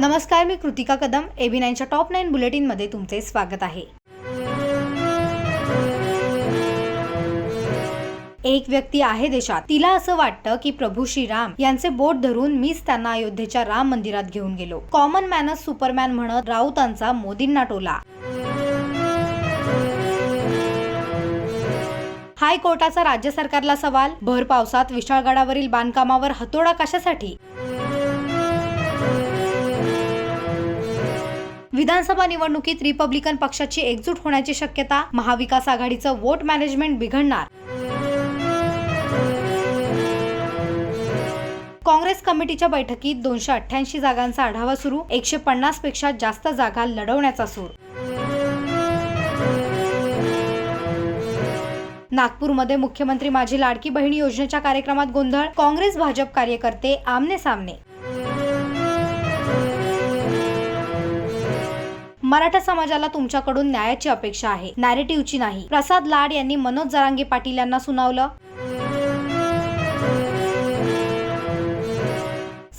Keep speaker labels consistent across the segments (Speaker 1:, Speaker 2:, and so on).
Speaker 1: नमस्कार मी कृतिका कदम एबी नाईनच्या टॉप नाईन बुलेटिनमध्ये तुमचे स्वागत आहे. एक व्यक्ती आहे देशात. तिला असं वाटतं की प्रभू श्रीराम यांचे बोट धरून मीच त्यांना अयोध्येच्या राम मंदिरात घेऊन गेलो. कॉमन मॅनस सुपरमॅन म्हणत राऊतांचा मोदींना टोला. हायकोर्टाचा राज्य सरकारला सवाल? भर पावसात विशाळगडावरील बांधकामावर हतोडा कशासाठी? विधानसभा निवडणुकीत रिपब्लिकन पक्षाची एकजूट होण्याची शक्यता महाविकास आघाडीचं वोट मॅनेजमेंट बिघडणार. काँग्रेस कमिटीच्या बैठकीत दोनशे अठ्ठ्याऐंशी जागांचा आढावा सुरू एकशे पन्नासपेक्षा जास्त जागा लढवण्याचा सूर. नागपूरमध्ये मुख्यमंत्री माझी लाडकी बहिणी योजनेच्या कार्यक्रमात गोंधळ काँग्रेस भाजप कार्यकर्ते आमने सामने. मराठा समाजाला तुमच्याकडून न्यायाची अपेक्षा आहे नॅरेटिव्हची नाही. प्रसाद लाड यांनी मनोज जरांगे पाटील यांना सुनावलं.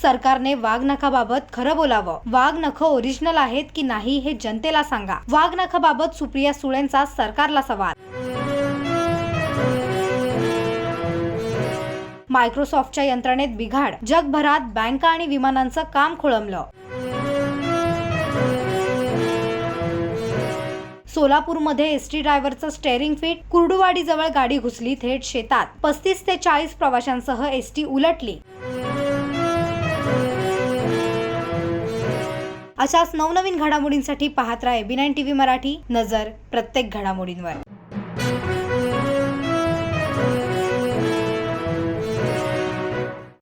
Speaker 1: सरकारने वाघनखाबाबत खरं बोलावं. वाघनख ओरिजिनल आहेत की नाही हे जनतेला सांगा. वाघनखाबाबत सुप्रिया सुळेंचा सरकारला सवाल. मायक्रोसॉफ्टच्या यंत्रणेत बिघाड. जगभरात बँका आणि विमानांचं काम खोळंबलं. सोलापूरमध्ये एसटी ड्रायव्हरचं स्टेअरिंग फिट कुर्डुवाडी जवळ गाडी घुसली थेट शेतात. पस्तीस ते चाळीस प्रवाशांसह एसटी उलटली. अशाच नवनवीन घडामोडींसाठी पाहत राहा एबी नाईन टीव्ही मराठी. नजर प्रत्येक घडामोडींवर.